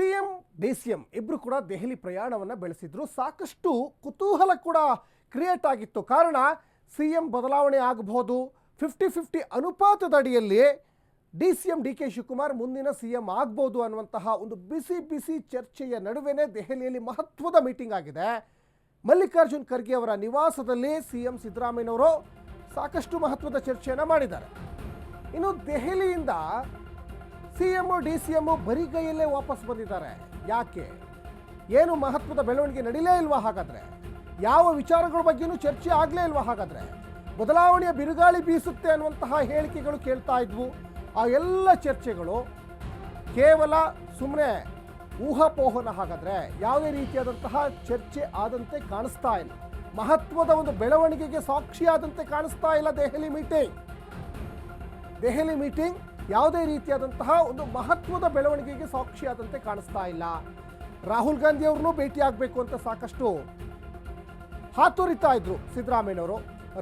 CM D C M ಕೂಡ ದೆಹಲಿ ಪ್ರಯಾಣವನ್ನು ಬೆಳೆಸಿದ್ರು. ಸಾಕಷ್ಟು ಕುತೂಹಲ ಕೂಡ ಕ್ರಿಯೇಟ್ ಆಗಿತ್ತು. ಕಾರಣ ಸಿ ಎಂ ಬದಲಾವಣೆ ಆಗಬಹುದು. ಫಿಫ್ಟಿ ಫಿಫ್ಟಿ ಅನುಪಾತದ ಅಡಿಯಲ್ಲಿ D C M D K Shivakumar ಮುಂದಿನ ಸಿ ಎಂ ಆಗ್ಬೋದು ಅನ್ನುವಂತಹ ಒಂದು ಬಿಸಿ ಬಿಸಿ ಚರ್ಚೆಯ ನಡುವೆನೇ ದೆಹಲಿಯಲ್ಲಿ ಮಹತ್ವದ ಮೀಟಿಂಗ್ ಆಗಿದೆ. ಮಲ್ಲಿಕಾರ್ಜುನ್ ಖರ್ಗೆ ಅವರ ನಿವಾಸದಲ್ಲಿ ಸಿ ಎಂ ಸಿದ್ದರಾಮಯ್ಯನವರು ಸಾಕಷ್ಟು ಮಹತ್ವದ ಚರ್ಚೆಯನ್ನು ಮಾಡಿದ್ದಾರೆ. ಇನ್ನು ದೆಹಲಿಯಿಂದ C M D C M ಬರಿಗೈಯಲ್ಲೇ ವಾಪಸ್ ಬಂದಿದ್ದಾರೆ. ಯಾಕೆ? ಏನು ಮಹತ್ವದ ಬೆಳವಣಿಗೆ ನಡೀಲೇ ಇಲ್ವಾ ಹಾಗಾದ್ರೆ? ಯಾವ ವಿಚಾರಗಳ ಬಗ್ಗೆನೂ ಚರ್ಚೆ ಆಗಲೇ ಇಲ್ವಾ ಹಾಗಾದ್ರೆ? ಬದಲಾವಣೆಯ ಬಿರುಗಾಳಿ ಬೀಸುತ್ತೆ ಅನ್ನುವಂತಹ ಹೇಳಿಕೆಗಳು ಕೇಳ್ತಾ ಇದ್ವು. ಆ ಎಲ್ಲ ಚರ್ಚೆಗಳು ಕೇವಲ ಸುಮ್ಮನೆ ಊಹಾಪೋಹನ ಹಾಗಾದ್ರೆ ಯಾವುದೇ ರೀತಿಯಾದಂತಹ ಚರ್ಚೆ ಆದಂತೆ ಕಾಣಿಸ್ತಾ ಇಲ್ಲ. ಮಹತ್ವದ ಒಂದು ಬೆಳವಣಿಗೆಗೆ ಸಾಕ್ಷಿಯಾದಂತೆ ಕಾಣಿಸ್ತಾ ಇಲ್ಲ ದೆಹಲಿ ಮೀಟಿಂಗ್. ದೆಹಲಿ ಮೀಟಿಂಗ್ ಯಾವುದೇ ರೀತಿಯಾದಂತಹ ಒಂದು ಮಹತ್ವದ ಬೆಳವಣಿಗೆಗೆ ಸಾಕ್ಷಿಯಾದಂತೆ ಕಾಣಿಸ್ತಾ ಇಲ್ಲ. ರಾಹುಲ್ ಗಾಂಧಿ ಅವ್ರನ್ನೂ ಭೇಟಿ ಆಗಬೇಕು ಅಂತ ಸಾಕಷ್ಟು ಹಾತೊರಿತಾ ಇದ್ರು ಸಿದ್ದರಾಮಯ್ಯನವರು.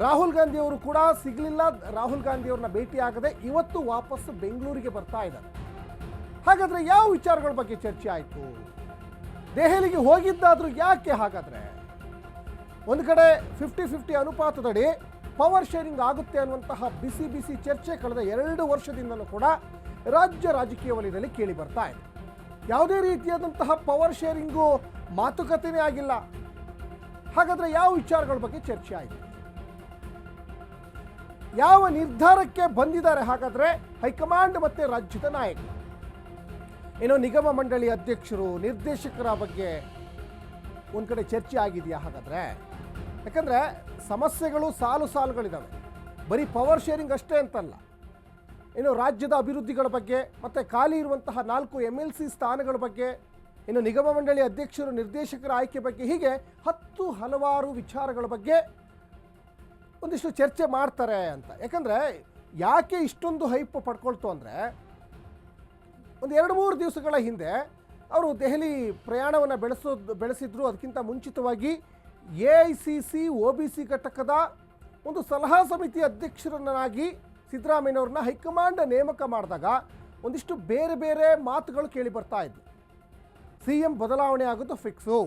ರಾಹುಲ್ ಗಾಂಧಿ ಅವರು ಕೂಡ ಸಿಗಲಿಲ್ಲ, ರಾಹುಲ್ ಗಾಂಧಿ ಅವ್ರನ್ನ ಭೇಟಿ ಆಗದೆ ಇವತ್ತು ವಾಪಸ್ ಬೆಂಗಳೂರಿಗೆ ಬರ್ತಾ ಇದ್ದಾರೆ. ಹಾಗಾದ್ರೆ ಯಾವ ವಿಚಾರಗಳ ಬಗ್ಗೆ ಚರ್ಚೆ ಆಯಿತು? ದೆಹಲಿಗೆ ಹೋಗಿದ್ದಾದ್ರೂ ಯಾಕೆ ಹಾಗಾದ್ರೆ? ಒಂದು ಕಡೆ ಫಿಫ್ಟಿ ಫಿಫ್ಟಿ ಅನುಪಾತದಡಿ ಪವರ್ ಶೇರಿಂಗ್ ಆಗುತ್ತೆ ಅನ್ನುವಂತಹ ಬಿಸಿ ಬಿಸಿ ಚರ್ಚೆ ಕಳೆದ ಎರಡು ವರ್ಷದಿಂದಲೂ ಕೂಡ ರಾಜ್ಯ ರಾಜಕೀಯ ವಲಯದಲ್ಲಿ ಕೇಳಿ ಬರ್ತಾ ಇದೆ. ಯಾವುದೇ ರೀತಿಯಾದಂತಹ ಪವರ್ ಶೇರಿಂಗು ಮಾತುಕತೆನೇ ಆಗಿಲ್ಲ. ಹಾಗಾದ್ರೆ ಯಾವ ವಿಚಾರಗಳ ಬಗ್ಗೆ ಚರ್ಚೆ ಆಯಿತು? ಯಾವ ನಿರ್ಧಾರಕ್ಕೆ ಬಂದಿದ್ದಾರೆ? ಹಾಗಾದ್ರೆ ಹೈಕಮಾಂಡ್ ಮತ್ತೆ ರಾಜ್ಯದ ನಾಯಕ ಏನೋ ನಿಗಮ ಮಂಡಳಿ ಅಧ್ಯಕ್ಷರು, ನಿರ್ದೇಶಕರ ಬಗ್ಗೆ ಒಂದು ಕಡೆ ಚರ್ಚೆ ಆಗಿದೆಯಾ? ಹಾಗಾದ್ರೆ ಯಾಕಂದ್ರೆ ಸಮಸ್ಯೆಗಳು ಸಾಲು ಸಾಲುಗಳಿದ್ದಾವೆ ಬರೀ ಪವರ್ ಶೇರಿಂಗ್ ಅಷ್ಟೇ ಅಂತಲ್ಲ. ಇನ್ನು ರಾಜ್ಯದ ಅಭಿವೃದ್ಧಿಗಳ ಬಗ್ಗೆ, ಮತ್ತು ಖಾಲಿ ಇರುವಂತಹ ನಾಲ್ಕು ಎಂ ಎಲ್ ಸಿ ಸ್ಥಾನಗಳ ಬಗ್ಗೆ, ಇನ್ನು ನಿಗಮ ಮಂಡಳಿ ಅಧ್ಯಕ್ಷರು, ನಿರ್ದೇಶಕರ ಆಯ್ಕೆ ಬಗ್ಗೆ ಹೀಗೆ ಹತ್ತು ಹಲವಾರು ವಿಚಾರಗಳ ಬಗ್ಗೆ ಒಂದಿಷ್ಟು ಚರ್ಚೆ ಮಾಡ್ತಾರೆ ಅಂತ. ಯಾಕಂದರೆ ಯಾಕೆ ಇಷ್ಟೊಂದು ಹೈಪ್ ಪಡ್ಕೊಳ್ತು ಅಂದರೆ, ಒಂದು ಎರಡು ಮೂರು ದಿವಸಗಳ ಹಿಂದೆ ಅವರು ದೆಹಲಿ ಪ್ರಯಾಣವನ್ನು ಬೆಳೆಸೋದು, ಬೆಳೆಸಿದ್ರು, ಅದಕ್ಕಿಂತ ಮುಂಚಿತವಾಗಿ A I C C, O B C ಘಟಕದ ಒಂದು ಸಲಹಾ ಸಮಿತಿ ಅಧ್ಯಕ್ಷರನ್ನಾಗಿ ಸಿದ್ದರಾಮಯ್ಯನವ್ರನ್ನ ಹೈಕಮಾಂಡ್ ನೇಮಕ ಮಾಡಿದಾಗ ಒಂದಿಷ್ಟು ಬೇರೆ ಬೇರೆ ಮಾತುಗಳು ಕೇಳಿ ಬರ್ತಾ ಇದ್ವು. ಸಿ ಎಂ ಬದಲಾವಣೆ ಆಗೋದು ಫಿಕ್ಸು.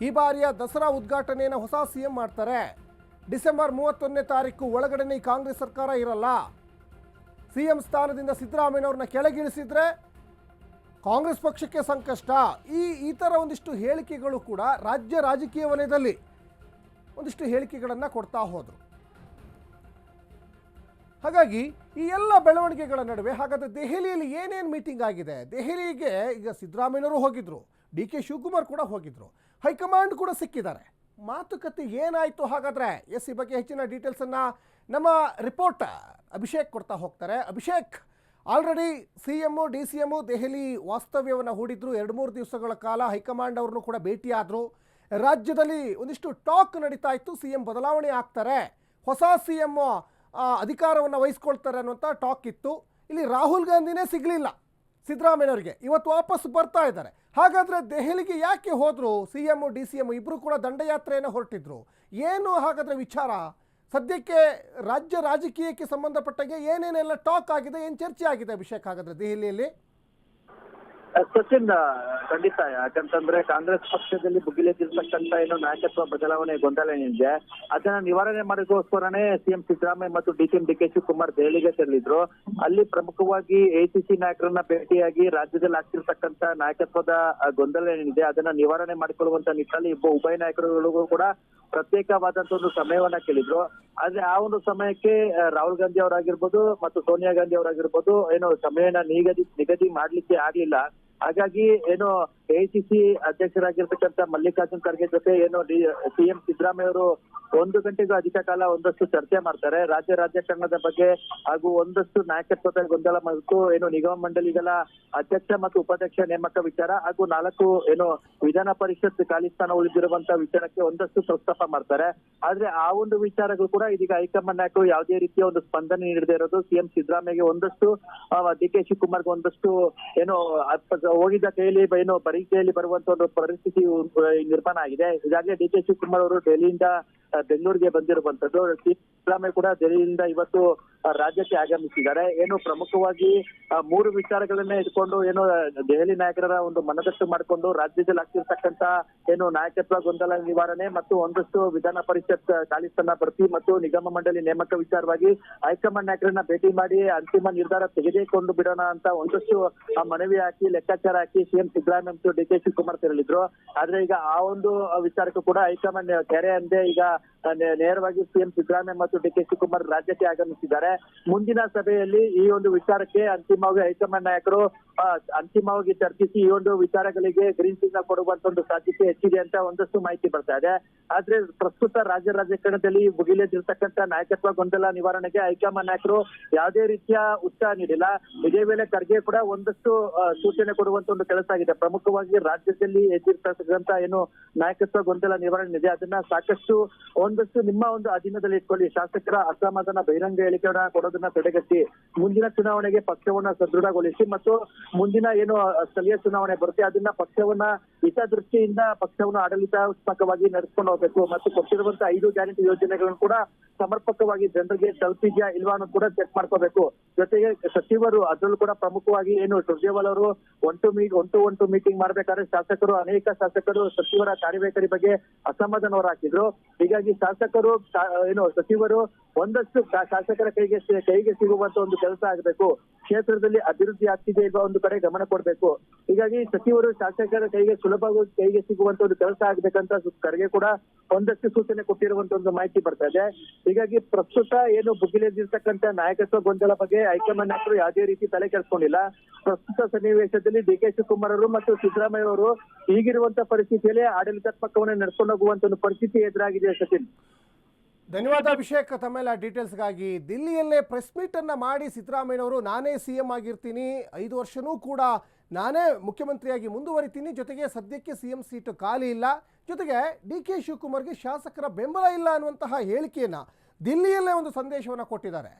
ಈ ಬಾರಿಯ ದಸರಾ ಉದ್ಘಾಟನೆಯನ್ನು ಹೊಸ ಸಿ ಎಂ ಮಾಡ್ತಾರೆ. ಡಿಸೆಂಬರ್ ಮೂವತ್ತೊಂದನೇ ತಾರೀಕು ಒಳಗಡೆನೇ ಕಾಂಗ್ರೆಸ್ ಸರ್ಕಾರ ಇರಲ್ಲ. ಸಿ ಎಂ ಸ್ಥಾನದಿಂದ ಸಿದ್ದರಾಮಯ್ಯನವ್ರನ್ನ ಕೆಳಗಿಳಿಸಿದ್ರೆ ಕಾಂಗ್ರೆಸ್ ಪಕ್ಷಕ್ಕೆ ಸಂಕಷ್ಟ. ಈ ಈ ಥರ ಒಂದಿಷ್ಟು ಹೇಳಿಕೆಗಳು ಕೂಡ ರಾಜ್ಯ ರಾಜಕೀಯ ವಲಯದಲ್ಲಿ ಒಂದಿಷ್ಟು ಹೇಳಿಕೆಗಳನ್ನು ಕೊಡ್ತಾ ಹೋದರು. ಹಾಗಾಗಿ ಈ ಎಲ್ಲ ಬೆಳವಣಿಗೆಗಳ ನಡುವೆ ಹಾಗಾದರೆ ದೆಹಲಿಯಲ್ಲಿ ಏನೇನು ಮೀಟಿಂಗ್ ಆಗಿದೆ? ದೆಹಲಿಗೆ ಈಗ ಸಿದ್ದರಾಮಯ್ಯನವರು ಹೋಗಿದ್ರು, ಡಿ ಕೆ ಶಿವಕುಮಾರ್ ಕೂಡ ಹೋಗಿದ್ರು, ಹೈಕಮಾಂಡ್ ಕೂಡ ಸಿಕ್ಕಿದ್ದಾರೆ. ಮಾತುಕತೆ ಏನಾಯಿತು ಹಾಗಾದರೆ? ಎಸ್ ಈ ಬಗ್ಗೆ ಹೆಚ್ಚಿನ ಡೀಟೇಲ್ಸನ್ನು ನಮ್ಮ ರಿಪೋರ್ಟರ್ ಅಭಿಷೇಕ್ ಕೊಡ್ತಾ ಹೋಗ್ತಾರೆ. Abhishek already C M D C M Delhi ವಾಸ್ತವ್ಯವನ್ನು ಹೂಡಿದ್ರು. ಎರಡು ಮೂರು ದಿವಸಗಳ ಕಾಲ ಹೈಕಮಾಂಡ್ ಅವ್ರನ್ನೂ ಕೂಡ ಭೇಟಿಯಾದರು. ರಾಜ್ಯದಲ್ಲಿ ಒಂದಿಷ್ಟು ಟಾಕ್ ನಡೀತಾ ಇತ್ತು. ಸಿ ಎಂ ಬದಲಾವಣೆ ಆಗ್ತಾರೆ. ಹೊಸ ಸಿ ಎಂ ಅಧಿಕಾರವನ್ನು ವಹಿಸ್ಕೊಳ್ತಾರೆ ಅನ್ನುವಂಥ ಟಾಕ್ ಇತ್ತು. ಇಲ್ಲಿ ರಾಹುಲ್ ಗಾಂಧಿನೇ ಸಿಗಲಿಲ್ಲ ಸಿದ್ದರಾಮಯ್ಯವರಿಗೆ ಇವತ್ತು ವಾಪಸ್ ಬರ್ತಾ ಇದ್ದಾರೆ. ಹಾಗಾದರೆ ದೆಹಲಿಗೆ ಯಾಕೆ ಹೋದರು? C M D C M ಇಬ್ಬರು ಕೂಡ ದಂಡಯಾತ್ರೆಯನ್ನು ಹೊರಟಿದ್ರು. ಏನು ಹಾಗಾದರೆ ವಿಚಾರ? ಸದ್ಯಕ್ಕೆ ರಾಜ್ಯ ರಾಜಕೀಯಕ್ಕೆ ಸಂಬಂಧಪಟ್ಟಾಗೆ ಏನೇನೆಲ್ಲ ಟಾಕ್ ಆಗಿದೆ, ಏನು ಚರ್ಚೆ ಆಗಿದೆ ಅಭಿಷೇಕ್ ಹಾಗಾದ್ರೆ ದೆಹಲಿಯಲ್ಲಿ? ಸಚಿನ್ ಖಂಡಿತ. ಯಾಕಂತಂದ್ರೆ ಕಾಂಗ್ರೆಸ್ ಪಕ್ಷದಲ್ಲಿ ಭುಗಿಲೆದ್ದಿರ್ತಕ್ಕಂತ ಏನು ನಾಯಕತ್ವ ಬದಲಾವಣೆ ಗೊಂದಲ ಏನಿದೆ, ಅದನ್ನ ನಿವಾರಣೆ ಮಾಡೋಕ್ಕೋಸ್ಕರನೇ ಸಿಎಂ ಸಿದ್ದರಾಮಯ್ಯ ಮತ್ತು D C M D K Shivakumar ದೆಹಲಿಗೆ ತೆರಳಿದ್ರು. ಅಲ್ಲಿ ಪ್ರಮುಖವಾಗಿ ಎಸಿಸಿ ನಾಯಕರನ್ನ ಭೇಟಿಯಾಗಿ ರಾಜ್ಯದಲ್ಲಿ ಆಗ್ತಿರ್ತಕ್ಕಂತ ನಾಯಕತ್ವದ ಗೊಂದಲ ಏನಿದೆ, ಅದನ್ನ ನಿವಾರಣೆ ಮಾಡಿಕೊಳ್ಳುವಂತ ನಿಟ್ಟಿನಲ್ಲಿ ಇಬ್ಬ ಉಭಯ ನಾಯಕರುಗಳಿಗೂ ಕೂಡ ಪ್ರತ್ಯೇಕವಾದಂತ ಒಂದು ಸಮಯವನ್ನ ಕೇಳಿದ್ರು. ಆದ್ರೆ ಆ ಒಂದು ಸಮಯಕ್ಕೆ ರಾಹುಲ್ ಗಾಂಧಿ ಅವರಾಗಿರ್ಬೋದು ಮತ್ತು ಸೋನಿಯಾ ಗಾಂಧಿ ಅವರಾಗಿರ್ಬೋದು, ಏನು ಸಮಯನ ನಿಗದಿ ನಿಗದಿ ಮಾಡ್ಲಿಕ್ಕೆ ಆಗ್ಲಿಲ್ಲ. ಹಾಗಾಗಿ, ಏನು ಎಐಸಿಸಿ ಅಧ್ಯಕ್ಷರಾಗಿರ್ತಕ್ಕಂಥ ಮಲ್ಲಿಕಾರ್ಜುನ್ ಖರ್ಗೆ ಜೊತೆ ಏನು ಸಿಎಂ ಸಿದ್ದರಾಮಯ್ಯ ಅವರು ಒಂದು ಗಂಟೆಗೂ ಅಧಿಕ ಕಾಲ ಒಂದಷ್ಟು ಚರ್ಚೆ ಮಾಡ್ತಾರೆ. ರಾಜ್ಯ ರಾಜಕಾರಣದ ಬಗ್ಗೆ ಹಾಗೂ ಒಂದಷ್ಟು ನಾಯಕತ್ವದ ಗೊಂದಲ ಮತ್ತು ಏನು ನಿಗಮ ಮಂಡಳಿಗಳ ಅಧ್ಯಕ್ಷ ಮತ್ತು ಉಪಾಧ್ಯಕ್ಷ ನೇಮಕ ವಿಚಾರ ಹಾಗೂ ನಾಲ್ಕು ಏನು ವಿಧಾನ ಪರಿಷತ್ ಖಾಲಿ ಸ್ಥಾನ ಉಳಿದಿರುವಂತ ವಿಚಾರಕ್ಕೆ ಒಂದಷ್ಟು ಪ್ರಸ್ತಾಪ ಮಾಡ್ತಾರೆ. ಆದ್ರೆ ಆ ಒಂದು ವಿಚಾರಗಳು ಕೂಡ ಇದೀಗ ಹೈಕಮಾಂಡ್ ನಾಯಕರು ಯಾವುದೇ ರೀತಿಯ ಒಂದು ಸ್ಪಂದನೆ ನೀಡದೇ ಇರೋದು ಸಿಎಂ ಸಿದ್ದರಾಮಯ್ಯಗೆ ಒಂದಷ್ಟು ಡಿ ಕೆ ಶಿವಕುಮಾರ್ಗೆ ಒಂದಷ್ಟು ಏನು ಹೋಗಿದ್ದ ಕೈಯಲ್ಲಿ ಏನು ಬರೀ ಕೈಯಲ್ಲಿ ಬರುವಂತ ಒಂದು ಪರಿಸ್ಥಿತಿ ನಿರ್ಮಾಣ ಆಗಿದೆ. ಈಗಾಗಲೇ ಡಿ ಕೆ ಶಿವಕುಮಾರ್ ಅವರು ಡೆಲ್ಲಿಯಿಂದ ಬೆಂಗಳೂರಿಗೆ ಬಂದಿರುವಂತದ್ದು. ಸಿದ್ದರಾಮಯ್ಯ ಕೂಡ ದೆಹಲಿಯಿಂದ ಇವತ್ತು ರಾಜ್ಯಕ್ಕೆ ಆಗಮಿಸಿದ್ದಾರೆ. ಏನು ಪ್ರಮುಖವಾಗಿ ಮೂರು ವಿಚಾರಗಳನ್ನ ಇಟ್ಕೊಂಡು, ಏನು, ದೆಹಲಿ ನಾಯಕರ ಒಂದು ಮನದಟ್ಟು ಮಾಡಿಕೊಂಡು, ರಾಜ್ಯದಲ್ಲಿ ಆಗ್ತಿರ್ತಕ್ಕಂತ ಏನು ನಾಯಕತ್ವ ಗೊಂದಲ ನಿವಾರಣೆ ಮತ್ತು ಒಂದಷ್ಟು ವಿಧಾನ ಪರಿಷತ್ ಖಾಲಿ ಸ್ಥಾನ ಭರ್ತಿ ಮತ್ತು ನಿಗಮ ಮಂಡಳಿ ನೇಮಕ ವಿಚಾರವಾಗಿ ಹೈಕಮಾಂಡ್ ನಾಯಕರನ್ನ ಭೇಟಿ ಮಾಡಿ ಅಂತಿಮ ನಿರ್ಧಾರ ತೆಗೆದುಕೊಂಡು ಬಿಡೋಣ ಅಂತ ಒಂದಷ್ಟು ಮನವಿ ಹಾಕಿ, ಲೆಕ್ಕಾಚಾರ ಹಾಕಿ ಸಿಎಂ ಸಿದ್ದರಾಮಯ್ಯ ಮತ್ತು ಡಿ ಕೆ ಶಿವಕುಮಾರ್ ತೆರಳಿದ್ರು. ಆದ್ರೆ ಈಗ ಆ ಒಂದು ವಿಚಾರಕ್ಕೂ ಕೂಡ ಹೈಕಮಾಂಡ್ ಕೆರೆ ಅಂದೆ ಈಗ ನೇರವಾಗಿ ಸಿಎಂ ಸಿದ್ದರಾಮಯ್ಯ ಮತ್ತು ಡಿ ಕೆ ಶಿವಕುಮಾರ್ ರಾಜ್ಯಕ್ಕೆ ಆಗಮಿಸಿದ್ದಾರೆ. ಮುಂದಿನ ಸಭೆಯಲ್ಲಿ ಈ ಒಂದು ವಿಚಾರಕ್ಕೆ ಅಂತಿಮವಾಗಿ ಹೈಕಮಾಂಡ್ ನಾಯಕರು ಅಂತಿಮವಾಗಿ ಚರ್ಚಿಸಿ ಈ ಒಂದು ವಿಚಾರಗಳಿಗೆ ಗ್ರೀನ್ ಸಿಗ್ನಲ್ ಕೊಡುವಂತ ಒಂದು ಸಾಧ್ಯತೆ ಹೆಚ್ಚಿದೆ ಅಂತ ಒಂದಷ್ಟು ಮಾಹಿತಿ ಬರ್ತಾ ಇದೆ. ಆದ್ರೆ ಪ್ರಸ್ತುತ ರಾಜ್ಯ ರಾಜಕಾರಣದಲ್ಲಿ ಭುಗಿಲೆದಿರ್ತಕ್ಕಂಥ ನಾಯಕತ್ವ ಗೊಂದಲ ನಿವಾರಣೆಗೆ ಹೈಕಮಾಂಡ್ ನಾಯಕರು ಯಾವುದೇ ರೀತಿಯ ಉತ್ಸಾಹ ನೀಡಿಲ್ಲ. ಇದೇ ವೇಳೆ ಖರ್ಗೆ ಕೂಡ ಒಂದಷ್ಟು ಸೂಚನೆ ಕೊಡುವಂತ ಒಂದು ಕೆಲಸ ಆಗಿದೆ. ಪ್ರಮುಖವಾಗಿ ರಾಜ್ಯದಲ್ಲಿ ಎದ್ದಿರ್ತಕ್ಕಂಥ ಏನು ನಾಯಕತ್ವ ಗೊಂದಲ ನಿವಾರಣೆ ಇದೆ, ಅದನ್ನ ಸಾಕಷ್ಟು ಒಂದಷ್ಟು ನಿಮ್ಮ ಒಂದು ಅಧೀನದಲ್ಲಿ ಇಟ್ಕೊಳ್ಳಿ. ಶಾಸಕರ ಅಸಮಾಧಾನ ಬಹಿರಂಗ ಹೇಳಿಕೆಯನ್ನ ಕೊಡೋದನ್ನ ತಡೆಗಟ್ಟಿ, ಮುಂದಿನ ಚುನಾವಣೆಗೆ ಪಕ್ಷವನ್ನ ಸದೃಢಗೊಳಿಸಿ ಮತ್ತು ಮುಂದಿನ ಏನು ಸ್ಥಳೀಯ ಚುನಾವಣೆ ಬರುತ್ತೆ, ಅದನ್ನ ಪಕ್ಷವನ್ನ ಹಿತದೃಷ್ಟಿಯಿಂದ ಪಕ್ಷವನ್ನ ಆಡಳಿತಾತ್ಮಕವಾಗಿ ನಡೆಸ್ಕೊಂಡು ಹೋಗ್ಬೇಕು ಮತ್ತು ಕೊಟ್ಟಿರುವಂತಹ ಐದು ಗ್ಯಾರಂಟಿ ಯೋಜನೆಗಳನ್ನು ಕೂಡ ಸಮರ್ಪಕವಾಗಿ ಜನರಿಗೆ ತಲುಪಿದ್ಯಾ ಇಲ್ವಾ ಅನ್ನೋದು ಕೂಡ ಚೆಕ್ ಮಾಡ್ಕೋಬೇಕು. ಜೊತೆಗೆ ಸಚಿವರು ಅದ್ರಲ್ಲೂ ಕೂಡ ಪ್ರಮುಖವಾಗಿ ಏನು ಸುರ್ಜೇವಾಲ್ ಅವರು one to meet one to one to meeting ಮಾಡ್ಬೇಕಾದ್ರೆ ಶಾಸಕರು, ಅನೇಕ ಶಾಸಕರು ಸಚಿವರ ಕಾರ್ಯವೈಖರಿ ಬಗ್ಗೆ ಅಸಮಾಧಾನ ಹೊರಹಾಕಿದ್ರು ಹೀಗಾಗಿ ಶಾಸಕರು ಏನು ಸಚಿವರು ಒಂದಷ್ಟು ಶಾಸಕರ ಕೈಗೆ ಕೈಗೆ ಸಿಗುವಂತ ಒಂದು ಕೆಲಸ ಆಗಬೇಕು. ಕ್ಷೇತ್ರದಲ್ಲಿ ಅಭಿವೃದ್ಧಿ ಆಗ್ತಿದೆ ಎಂಬ ಒಂದು ಕಡೆ ಗಮನ ಕೊಡಬೇಕು. ಹೀಗಾಗಿ ಸಚಿವರು ಶಾಸಕರ ಕೈಗೆ ಸುಲಭವಾಗಿ ಕೈಗೆ ಸಿಗುವಂತ ಒಂದು ಕೆಲಸ ಆಗ್ಬೇಕಂತ ಕರೆಗೆ ಕೂಡ ಒಂದಷ್ಟು ಸೂಚನೆ ಕೊಟ್ಟಿರುವಂತ ಒಂದು ಮಾಹಿತಿ ಬರ್ತಾ ಇದೆ. ಹೀಗಾಗಿ ಪ್ರಸ್ತುತ ಏನು ಭುಗಿಲೆದ್ದಿರ್ತಕ್ಕಂಥ ನಾಯಕತ್ವ ಗೊಂದಲ ಬಗ್ಗೆ ಹೈಕಮಾಂಡ್ ನಾಯಕರು ಯಾವುದೇ ರೀತಿ ತಲೆ ಕೆಡಿಸ್ಕೊಂಡಿಲ್ಲ. ಪ್ರಸ್ತುತ ಸನ್ನಿವೇಶದಲ್ಲಿ ಡಿ ಕೆ ಶಿವಕುಮಾರ್ ಅವರು ಮತ್ತು ಸಿದ್ದರಾಮಯ್ಯ ಅವರು ಈಗಿರುವಂತ ಪರಿಸ್ಥಿತಿಯಲ್ಲಿ ಆಡಳಿತಾತ್ಮಕವನ್ನು ನಡ್ಕೊಂಡು ಹೋಗುವಂತ ಒಂದು ಪರಿಸ್ಥಿತಿ ಎದುರಾಗಿದೆ ಸಚಿನ್. ಧನ್ಯವಾದ ಅಭಿಷೇಕ್ ತಮ್ಮೆಲ್ಲ ಡೀಟೇಲ್ಸ್ಗಾಗಿ. ದಿಲ್ಲಿಯಲ್ಲೇ ಪ್ರೆಸ್ ಮೀಟನ್ನು ಮಾಡಿ ಸಿದ್ದರಾಮಯ್ಯನವರು ನಾನೇ ಸಿ ಎಂ ಆಗಿರ್ತೀನಿ. ಐದು ವರ್ಷನೂ ಕೂಡ ನಾನೇ ಮುಖ್ಯಮಂತ್ರಿಯಾಗಿ ಮುಂದುವರಿತೀನಿ. ಜೊತೆಗೆ ಸದ್ಯಕ್ಕೆ ಸಿ ಎಂ ಸೀಟು ಖಾಲಿ ಇಲ್ಲ. ಜೊತೆಗೆ ಡಿ ಕೆ ಶಿವಕುಮಾರ್ಗೆ ಶಾಸಕರ ಬೆಂಬಲ ಇಲ್ಲ ಅನ್ನುವಂತಹ ಹೇಳಿಕೆಯನ್ನ ದಿಲ್ಲಿಯಲ್ಲೇ ಒಂದು ಸಂದೇಶವನ್ನು ಕೊಟ್ಟಿದ್ದಾರೆ.